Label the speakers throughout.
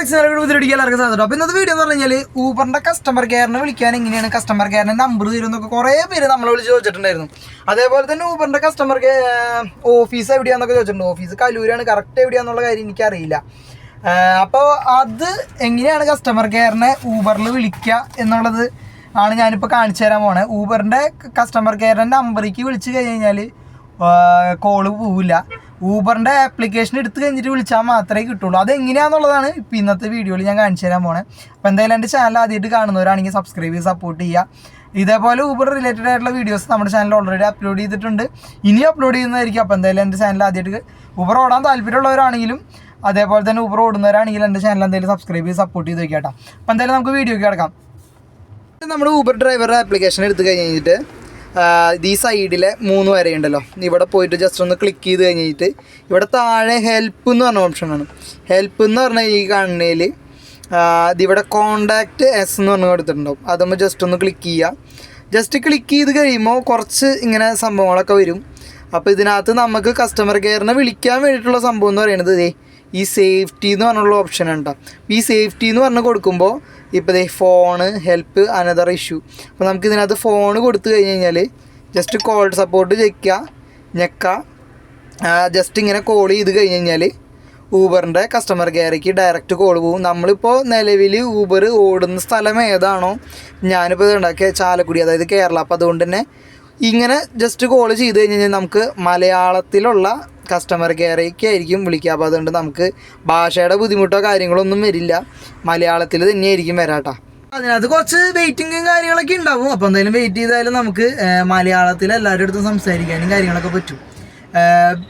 Speaker 1: അപ്പോൾ ഇന്നത്തെ വീഡിയോ എന്ന് പറഞ്ഞാൽ ഊബറിന്റെ കസ്റ്റമർ കെയറിനെ വിളിക്കാൻ എങ്ങനെയാണ് കസ്റ്റമർ കെയറിന്റെ നമ്പർ തരും എന്നൊക്കെ കുറേ പേര് നമ്മൾ വിളിച്ച് ചോദിച്ചിട്ടുണ്ടായിരുന്നു. അതേപോലെ തന്നെ ഊബറിന്റെ കസ്റ്റമർ കെയർ ഓഫീസ് എവിടെയാണെന്നൊക്കെ ചോദിച്ചിട്ടുണ്ട്. ഓഫീസ് കലൂരാണ് കറക്റ്റ് എവിടെയാണെന്നുള്ള കാര്യം എനിക്കറിയില്ല. അപ്പോൾ അത് എങ്ങനെയാണ് കസ്റ്റമർ കെയറിനെ ഊബറിൽ വിളിക്കുക എന്നുള്ളത് ആണ് ഞാനിപ്പോൾ കാണിച്ചു തരാൻ പോണേ. ഊബറിന്റെ കസ്റ്റമർ കെയറിന്റെ നമ്പറിലേക്ക് വിളിച്ച് കഴിഞ്ഞ് കഴിഞ്ഞാൽ കോൾ പോവില്ല. ഊബറിന്റെ ആപ്ലിക്കേഷൻ എടുത്ത് കഴിഞ്ഞിട്ട് വിളിച്ചാൽ മാത്രമേ കിട്ടുള്ളൂ. അതെങ്ങനെയാണെന്നുള്ളതാണ് ഇപ്പോൾ ഇന്നത്തെ വീഡിയോയിൽ ഞാൻ കാണിച്ചു തരാൻ പോണേ. അപ്പോൾ എന്തായാലും എന്റെ ചാനൽ ആദ്യമായിട്ട് കാണുന്നവരാണെങ്കിൽ സബ്സ്ക്രൈബ് ചെയ്ത് സപ്പോർട്ട് ചെയ്യുക. ഇതേപോലെ ഊബർ റിലേറ്റഡ് ആയിട്ടുള്ള വീഡിയോസ് നമ്മുടെ ചാനൽ ഓൾറെഡി അപ്ലോഡ് ചെയ്തിട്ടുണ്ട്. ഇനി അപ്ലോഡ് ചെയ്യുന്നതായിരിക്കും. അപ്പോൾ എന്തായാലും എന്റെ ചാനൽ ആദ്യമായിട്ട് ഊബർ ഓടാൻ താല്പര്യമുള്ളവരാണെങ്കിലും അതേപോലെ തന്നെ ഊബർ ഓടുന്നവരാണെങ്കിലും എന്റെ ചാനൽ എന്തായാലും സബ്സ്ക്രൈബ് ചെയ്ത് സപ്പോർട്ട് ചെയ്ത് നോക്കിയാട്ടോ അപ്പോൾ എന്തായാലും നമുക്ക് വീഡിയോ കിടക്കാം. നമ്മുടെ ഊബർ ഡ്രൈവറുടെ ആപ്ലിക്കേഷൻ എടുത്ത് കഴിഞ്ഞിട്ട് ഈ സൈഡിലെ മൂന്ന് വരയുണ്ടല്ലോ. ഇവിടെ പോയിട്ട് ജസ്റ്റ് ഒന്ന് ക്ലിക്ക് ചെയ്ത് കഴിഞ്ഞിട്ട് ഇവിടെ താഴെ ഹെൽപ്പ് എന്ന് പറഞ്ഞ ഓപ്ഷനാണ് ഹെൽപ്പ് എന്ന് പറഞ്ഞ ഈ കാണുന്നതിൽ ഇതിവിടെ കോണ്ടാക്റ്റ് എസ് എന്ന് പറഞ്ഞ് കൊടുത്തിട്ടുണ്ടാവും. അതുമ്പോൾ ജസ്റ്റ് ഒന്ന് ക്ലിക്ക് ചെയ്യുക ജസ്റ്റ് ക്ലിക്ക് ചെയ്ത് കഴിയുമ്പോൾ കുറച്ച് ഇങ്ങനെ സംഭവങ്ങളൊക്കെ വരും. അപ്പോൾ ഇതിനകത്ത് നമുക്ക് കസ്റ്റമർ കെയറിനെ വിളിക്കാൻ വേണ്ടിയിട്ടുള്ള സംഭവം എന്ന് പറയുന്നത് ദേ ഈ സേഫ്റ്റി എന്ന് പറഞ്ഞുള്ള ഓപ്ഷൻ ഉണ്ടോ ഈ സേഫ്റ്റി എന്ന് പറഞ്ഞ് കൊടുക്കുമ്പോൾ ഇപ്പോൾ ദേ ഫോണ് ഹെൽപ്പ് അനദർ ഇഷ്യൂ അപ്പോൾ നമുക്ക് ഇതിനകത്ത് ഫോണ് കൊടുത്തു കഴിഞ്ഞ് കഴിഞ്ഞാൽ ജസ്റ്റ് കോൾ സപ്പോർട്ട് ഞെക്കുക ഞെക്ക ജസ്റ്റ് ഇങ്ങനെ കോൾ ചെയ്ത് കഴിഞ്ഞ് കഴിഞ്ഞാൽ ഊബറിന്റെ കസ്റ്റമർ കെയറിലേക്ക് ഡയറക്റ്റ് കോൾ പോകും. നമ്മളിപ്പോൾ നിലവിൽ ഊബർ ഓടുന്ന സ്ഥലം ഏതാണോ ഞാനിപ്പോൾ ഇത് ഉണ്ടാക്കിയ ചാലക്കുടി അതായത് കേരള. അപ്പോൾ അതുകൊണ്ട് തന്നെ ഇങ്ങനെ ജസ്റ്റ് കോൾ ചെയ്ത് കഴിഞ്ഞ് കഴിഞ്ഞാൽ നമുക്ക് മലയാളത്തിലുള്ള കസ്റ്റമർ കെയറേക്ക് ആയിരിക്കും വിളിക്കുക. അപ്പോൾ അതുകൊണ്ട് നമുക്ക് ഭാഷയുടെ ബുദ്ധിമുട്ടോ കാര്യങ്ങളോ ഒന്നും വരില്ല. മലയാളത്തിൽ തന്നെയായിരിക്കും വരാട്ടാ. അതിനകത്ത് കുറച്ച് വെയിറ്റിങ്ങും കാര്യങ്ങളൊക്കെ ഉണ്ടാവും. അപ്പോൾ എന്തായാലും വെയിറ്റ് ചെയ്താലും നമുക്ക് മലയാളത്തിൽ എല്ലാവരുടെ അടുത്തും സംസാരിക്കാനും കാര്യങ്ങളൊക്കെ പറ്റും.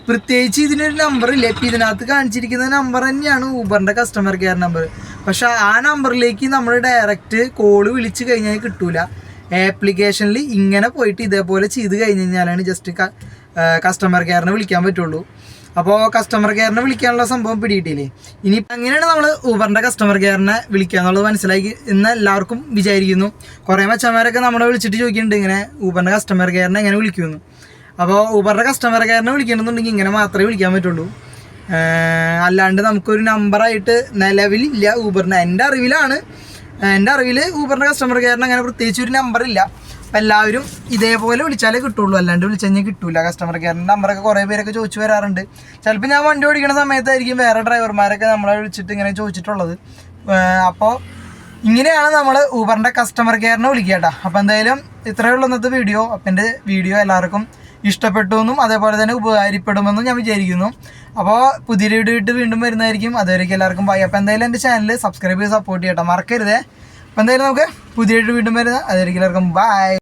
Speaker 1: പ്രത്യേകിച്ച് ഇതിനൊരു നമ്പർ ഇല്ല. ഇപ്പം ഇതിനകത്ത് കാണിച്ചിരിക്കുന്ന നമ്പർ തന്നെയാണ് ഊബറിന്റെ കസ്റ്റമർ കെയർ നമ്പർ പക്ഷെ ആ നമ്പറിലേക്ക് നമ്മൾ ഡയറക്റ്റ് കോൾ വിളിച്ച് കഴിഞ്ഞാൽ കിട്ടൂല. ആപ്ലിക്കേഷനിൽ ഇങ്ങനെ പോയിട്ട് ഇതേപോലെ ചെയ്ത് കഴിഞ്ഞ് കഴിഞ്ഞാലാണ് ജസ്റ്റ് കസ്റ്റമർ കെയറിനെ വിളിക്കാൻ പറ്റുള്ളൂ. അപ്പോൾ കസ്റ്റമർ കെയറിനെ വിളിക്കാനുള്ള സംഭവം പിടിയിട്ടില്ലേ ഇനി അങ്ങനെയാണ് നമ്മൾ ഊബറിന്റെ കസ്റ്റമർ കെയറിനെ വിളിക്കുക എന്നുള്ളത് മനസ്സിലാക്കി എന്ന് എല്ലാവർക്കും വിചാരിക്കുന്നു. കുറേ മച്ചന്മാരൊക്കെ നമ്മളെ വിളിച്ചിട്ട് ചോദിക്കുന്നുണ്ട് ഇങ്ങനെ ഊബറിന്റെ കസ്റ്റമർ കെയറിനെ എങ്ങനെ വിളിക്കുമെന്ന്? അപ്പോൾ ഊബറിന്റെ കസ്റ്റമർ കെയറിനെ വിളിക്കണമെന്നുണ്ടെങ്കിൽ ഇങ്ങനെ മാത്രമേ വിളിക്കാൻ പറ്റുള്ളൂ. അല്ലാണ്ട് നമുക്കൊരു നമ്പറായിട്ട് നിലവിലില്ല ഊബറിന് എന്റെ അറിവിലാണ് എന്റെ അറിവിൽ ഊബറിന്റെ കസ്റ്റമർ കെയറിന് അങ്ങനെ പ്രത്യേകിച്ച് ഒരു നമ്പർ ഇല്ല. അപ്പം എല്ലാവരും ഇതേപോലെ വിളിച്ചാലേ കിട്ടുള്ളൂ. അല്ലാണ്ട് വിളിച്ചു കഴിഞ്ഞാൽ കിട്ടൂല. കസ്റ്റമർ കെയറിന്റെ നമ്പറൊക്കെ കുറേ പേരൊക്കെ ചോദിച്ചു വരാറുണ്ട്. ചിലപ്പോൾ ഞാൻ വണ്ടി ഓടിക്കുന്ന സമയത്തായിരിക്കും വേറെ ഡ്രൈവർമാരൊക്കെ നമ്മളെ വിളിച്ചിട്ട് ഇങ്ങനെ ചോദിച്ചിട്ടുള്ളത്. അപ്പോൾ ഇങ്ങനെയാണ് നമ്മൾ ഊബറിന്റെ കസ്റ്റമർ കെയറിനെ വിളിക്കുക കേട്ടോ. അപ്പോൾ എന്തായാലും ഇത്രയേ ഉള്ളൂ ഇന്നത്തെ വീഡിയോ അപ്പം എന്റെ വീഡിയോ എല്ലാവർക്കും ഇഷ്ടപ്പെട്ടു എന്നും അതേപോലെ തന്നെ ഉപകാരപ്പെടുമെന്നും ഞാൻ വിചാരിക്കുന്നു. അപ്പോൾ പുതിയ വീഡിയോ ഇട്ട് വീണ്ടും വരുന്നതായിരിക്കും. അതുവരെയ്ക്ക് എല്ലാവർക്കും ബൈ അപ്പോൾ എന്തായാലും എന്റെ ചാനൽ സബ്സ്ക്രൈബ് ചെയ്ത് സപ്പോർട്ട് ചെയ്യട്ടെ. മറക്കരുതേ. അപ്പോൾ എന്തായാലും നമുക്ക് പുതിയ വീണ്ടും വരുന്ന അതുവരെയ്ക്ക് എല്ലാവർക്കും ബൈ